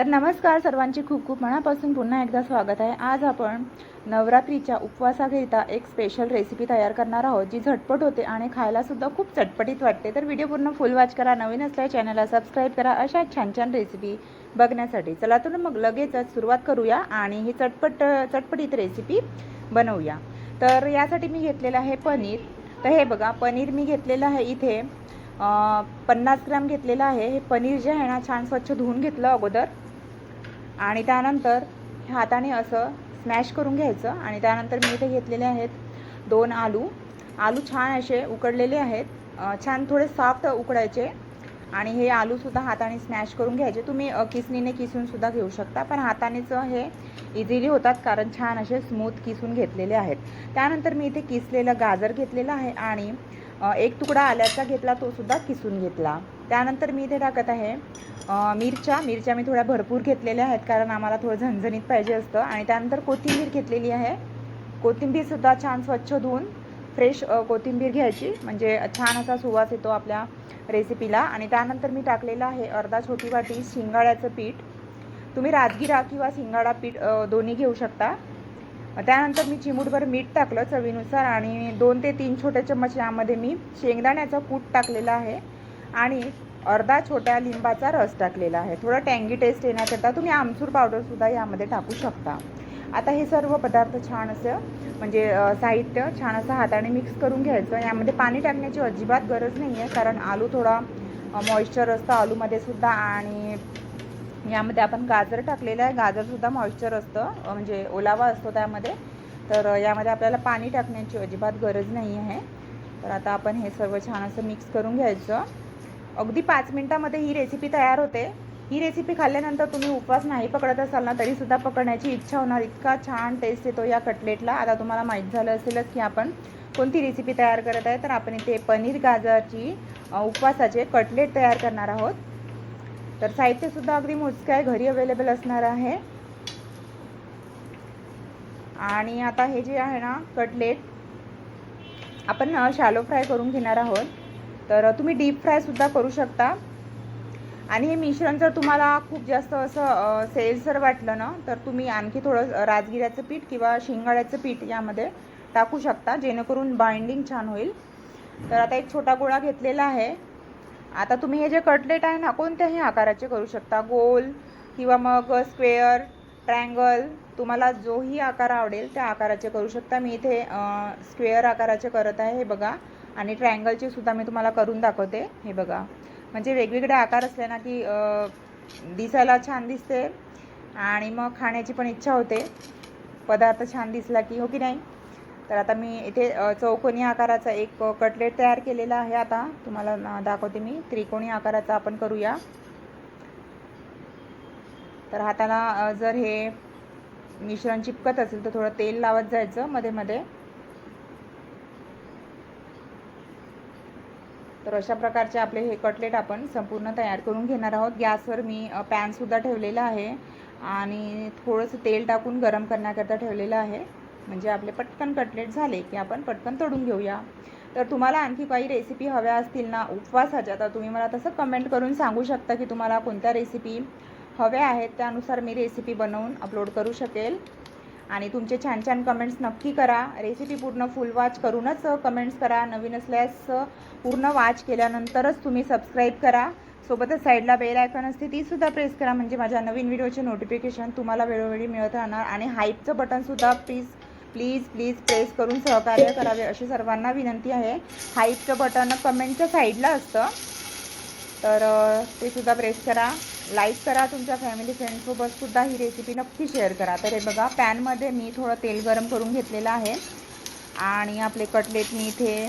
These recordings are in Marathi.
तर नमस्कार सर्वांची. खूप खूप मनापासून पुन्हा एकदा स्वागत आहे. आज आपण नवरात्रीच्या उपवासाकरिता एक स्पेशल रेसिपी तयार करणार आहोत जी झटपट होते आणि खायलासुद्धा खूप चटपटीत वाटते. तर व्हिडिओ पूर्ण फुल वॉच करा. नवीन असल्या चॅनलला सबस्क्राईब करा. अशा छान छान रेसिपी बघण्यासाठी चला तर मग लगेचच सुरुवात करूया आणि ही चटपट चटपटीत रेसिपी बनवूया. तर यासाठी मी घेतलेलं आहे पनीर. तर हे बघा पनीर मी घेतलेलं आहे इथे. पन्नास ग्रॅम घेतलेलं आहे. हे पनीर जे आहे ना छान स्वच्छ धुवून घेतलं अगोदर. आणि त्यानंतर हाताने असं स्मॅश करून घ्यायचं. आणि त्यानंतर मी इथे घेतलेले आहेत दोन आलू. आलू छान असे उकडलेले आहेत. छान थोडे सॉफ्ट उकडायचे. आणि हे आलूसुद्धा हाताने स्मॅश करून घ्यायचे. तुम्ही किसनीने किसणीने किसूनसुद्धा घेऊ शकता. पण हातानेच हे इझिली होतात कारण छान असे स्मूथ किसून घेतलेले आहेत. त्यानंतर मी इथे किसलेलं गाजर घेतलेलं आहे. आणि एक तुकडा आल्याचा घेतला तो सुद्धा किसून घेतला. त्यानंतर मी इथे टाकत आहे मिरच्या. मिरच्या मी थोड्या भरपूर घेतलेल्या आहेत कारण आम्हाला थोडं झणझणीत पाहिजे असतं. आणि त्यानंतर कोथिंबीर घेतलेली आहे. कोथिंबीरसुद्धा छान स्वच्छ धुवून फ्रेश कोथिंबीर घ्यायची. म्हणजे छान असा सुवास येतो आपल्या रेसिपीला आणि त्यानंतर मी टाकलेलं आहे अर्धा छोटी वाटी शिंगाड्याचं पीठ. तुम्ही राजगिरा किंवा शिंगाडा पीठ दोन्ही घेऊ शकता. त्यानंतर मी चिमूटभर मीठ टाकलं चवीनुसार. आणि दोन ते तीन छोटे चम्मच यामध्ये मी शेंगदाण्याचा कूट टाकलेला आहे. आणि अर्धा छोट्या लिंबाचा रस टाकलेला आहे. थोडं टँगी टेस्ट येण्याकरता तुम्ही आमचूर पावडरसुद्धा यामध्ये टाकू शकता. आता हे सर्व पदार्थ छान असं म्हणजे साहित्य छान असं हाताने मिक्स करून घ्यायचं. यामध्ये पाणी टाकण्याची अजिबात गरज नाही आहे कारण आलू थोडा मॉइश्चर असतं आलूमध्ये सुद्धा आणि यामध्ये आपण गाजर टाकलेलं आहे. गाजरसुद्धा मॉइश्चर असतं म्हणजे ओलावा असतो त्यामध्ये. तर यामध्ये आपल्याला पाणी टाकण्याची अजिबात गरज नाही आहे तर आता आपण हे सर्व छान असं मिक्स करून घ्यायचं. अगदी पाच मिनटामध्ये ही रेसिपी तयार होते. ही रेसिपी खाल्ल्यानंतर तुम्ही उपवास नाही पकडत असाल ना तरीसुद्धा पकडण्याची इच्छा होणार. इतका छान टेस्ट येतो या कटलेटला आता तुम्हाला माहीत झालं असेलच की आपण कोणती रेसिपी तयार करत आहे. तर आपण इथे पनीर गाजरची उपवासाचे कटलेट तयार करणार आहोत. तर साहित्यसुद्धा अगदी मोजकं आहे. घरी अवेलेबल असणार आहे. आणि आता हे जे आहे ना कटलेट आपण शॅलो फ्राय करून घेणार आहोत. तर तुम्ही डीप फ्रायसुद्धा करू शकता. आणि हे मिश्रण जर तुम्हाला खूप जास्त असं सेलसर वाटलं ना तर तुम्ही आणखी थोडं राजगिऱ्याचं पीठ किंवा शिंगाड्याचं पीठ यामध्ये टाकू शकता जेणेकरून बाइंडिंग छान होईल. तर आता एक छोटा गोळा घेतलेला आहे. आता तुम्ही हे जे कटलेट आहे ना कोणत्याही आकाराचे करू शकता. गोल किंवा मग स्क्वेअर ट्रँगल तुम्हाला जोही आकार आवडेल त्या आकाराचे करू शकता. मी इथे स्क्वेअर आकाराचे करत आहे हे बघा. आणि ट्रायंगलचे सुद्धा मी तुम्हाला करून दाखवते. हे बघा. म्हणजे वेगवेगळे आकार असले ना की दिसायला छान दिसते आणि मग खाण्याची पण इच्छा होते. पदार्थ छान दिसला की हो की नाही? तर आता मी इथे चौकोनी आकाराचा एक कटलेट तयार केलेला आहे आता. तुम्हाला दाखवते मी. त्रिकोणी आकाराचा आपण करूया. तर हाताला जर हे मिश्रण चिपकत असेल तर थोडं तेल लावत जायचं मध्ये मध्ये तर अशा प्रकारचे आपले हे कटलेट आपण संपूर्ण तयार करून घेणार आहोत. गॅसवर मी पॅनसुद्धा ठेवलेला आहे आणि थोडंसं तेल टाकून गरम करण्याकरता ठेवलेलं आहे. म्हणजे आपले पटकन कटलेट झाले की आपण पटकन तळून घेऊया. तर तुम्हाला आणखी काही रेसिपी हव्या असतील ना उपवासाच्या तर तुम्ही मला तसं कमेंट करून सांगू शकता की तुम्हाला कोणत्या रेसिपी हव्या आहेत. त्यानुसार मी रेसिपी बनवून अपलोड करू शकेल. आणि तुमचे छान छान कमेंट्स नक्की करा. रेसिपी पूर्ण फुल वॉच करूनच कमेंट्स करा. नवीन असल्यास पूर्ण वॉच केल्यानंतरच तुम्ही सबस्क्राईब करा. सोबतच साईडला बेल आयकॉन असते तीसुद्धा प्रेस करा. म्हणजे माझ्या नवीन व्हिडिओचे नोटिफिकेशन तुम्हाला वेळोवेळी मिळत राहणार. आणि हाईपचं बटनसुद्धा प्लीज प्लीज प्लीज प्रेस करून सहकार्य करावे अशी सर्वांना विनंती आहे. हाईपचं बटन कमेंटच्या साईडला असतं. तर तेसुद्धा ते सुद्धा प्रेस करा. लाईक करा तुमच्या फॅमिली फ्रेंडसोबत सुद्धा ही रेसिपी नक्की शेअर करा. तर हे बघा पॅनमध्ये मी थोडं तेल गरम करून घेतलेलं आहे. आणि आपले कटलेट मी इथे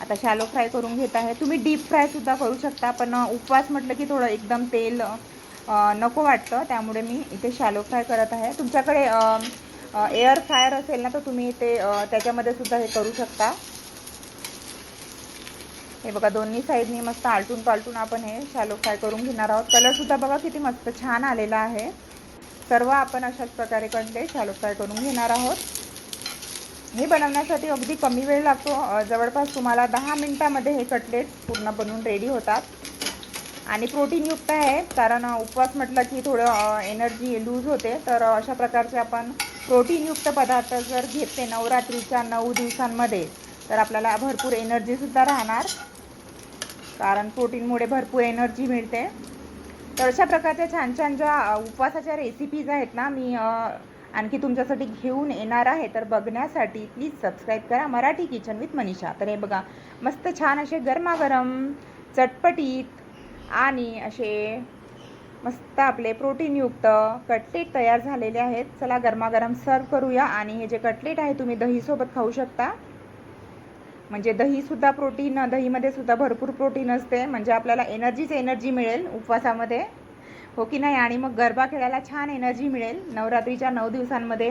आता शॅलो फ्राय करून घेत आहे. तुम्ही डीप फ्रायसुद्धा करू शकता पण उपवास म्हटलं की थोडं एकदम तेल नको वाटतं. त्यामुळे मी इथे शॅलो फ्राय करत आहे. तुमच्याकडे एअर फ्रायर असेल ना तर तुम्ही ते त्याच्यामध्ये सुद्धा हे करू शकता. हे बघा दोन्ही साईडनी मस्त आलटून पालटून आपण हे शॅलो फ्राय करून घेणार आहोत. कलरसुद्धा बघा किती मस्त छान आलेला आहे. सर्व आपण अशाच प्रकारे कंटे शॅलो फ्राय करून घेणार आहोत. हे बनवण्यासाठी अगदी कमी वेळ लागतो. जवळपास तुम्हाला दहा मिनटामध्ये हे कटलेट पूर्ण बनवून रेडी होतात. आणि प्रोटीनयुक्त आहे कारण उपवास म्हटलं की थोडं एनर्जी लूज होते. तर अशा प्रकारचे आपण प्रोटीनयुक्त पदार्थ जर घेतले नवरात्रीच्या नऊ दिवसांमध्ये तर आपल्याला भरपूर एनर्जीसुद्धा राहणार. कारण प्रोटीनमुळे भरपूर एनर्जी मिळते. तर अशा प्रकारच्या छान छान ज्या उपवासाच्या रेसिपीज आहेत ना मी आणखी तुमच्यासाठी घेऊन येणार आहे. तर बघण्यासाठी प्लीज सबस्क्राईब करा मराठी किचन विथ मनीषा. तर हे बघा मस्त छान असे गरमागरम चटपटीत आणि असे मस्त आपले प्रोटीनयुक्त कटलेट तयार झालेले आहेत. चला गरमागरम सर्व करूया आणि हे जे कटलेट आहे तुम्ही दहीसोबत खाऊ शकता. म्हणजे दहीसुद्धा प्रोटीन दहीमध्ये सुद्धा भरपूर प्रोटीन असते. म्हणजे आपल्याला एनर्जीच एनर्जी मिळेल उपवासामध्ये. हो की नाही? आणि मग गरबा खेळायला छान एनर्जी मिळेल नवरात्रीच्या नऊ दिवसांमध्ये.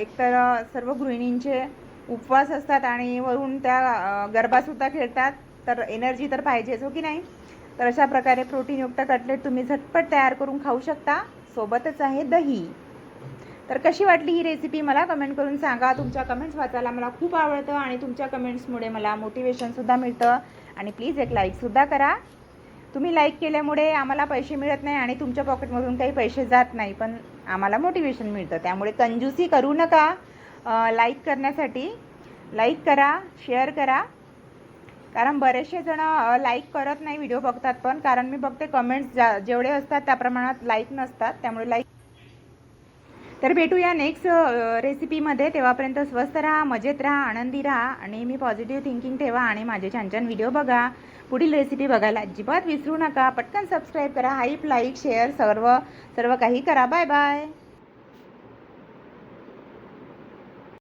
एकतर सर्व गृहिणींचे उपवास असतात आणि वरून त्या गरबासुद्धा खेळतात. तर एनर्जी तर पाहिजेच हो की नाही? तर अशा प्रकारे प्रोटीनयुक्त कटलेट तुम्ही झटपट तयार करून खाऊ शकता. सोबतच आहे दही. तर कशी वाटली ही रेसिपी मला कमेंट करून सांगा. तुमच्या कमेंट्स वाचायला मला खूप आवडतं आणि तुमच्या कमेंट्समुळे मला मोटिवेशनसुद्धा मिळतं. आणि प्लीज एक लाईकसुद्धा करा. तुम्ही लाईक केल्यामुळे आम्हाला पैसे मिळत नाही आणि तुमच्या पॉकेटमधून काही पैसे जात नाही पण आम्हाला मोटिवेशन मिळतं. त्यामुळे कंजूसी करू नका. लाईक करण्यासाठी लाईक करा शेअर करा. कारण बरेचसे जण लाईक करत नाही व्हिडिओ बघतात पण. कारण मी बघते कमेंट्स जा जेवढे असतात त्या प्रमाणात लाईक नसतात. त्यामुळे लाईक तर भेटूया नेक्स्ट रेसिपीमध्ये तेव्हापर्यंत स्वस्त राहा मजेत राहा आनंदी राहा आणि मी पॉझिटिव्ह थिंकिंग ठेवा आणि माझे छान छान व्हिडिओ बघा. पुढील रेसिपी बघायला अजिबात विसरू नका. पटकन सबस्क्राईब करा हाईप लाईक शेअर सर्व सर्व काही करा. Bye bye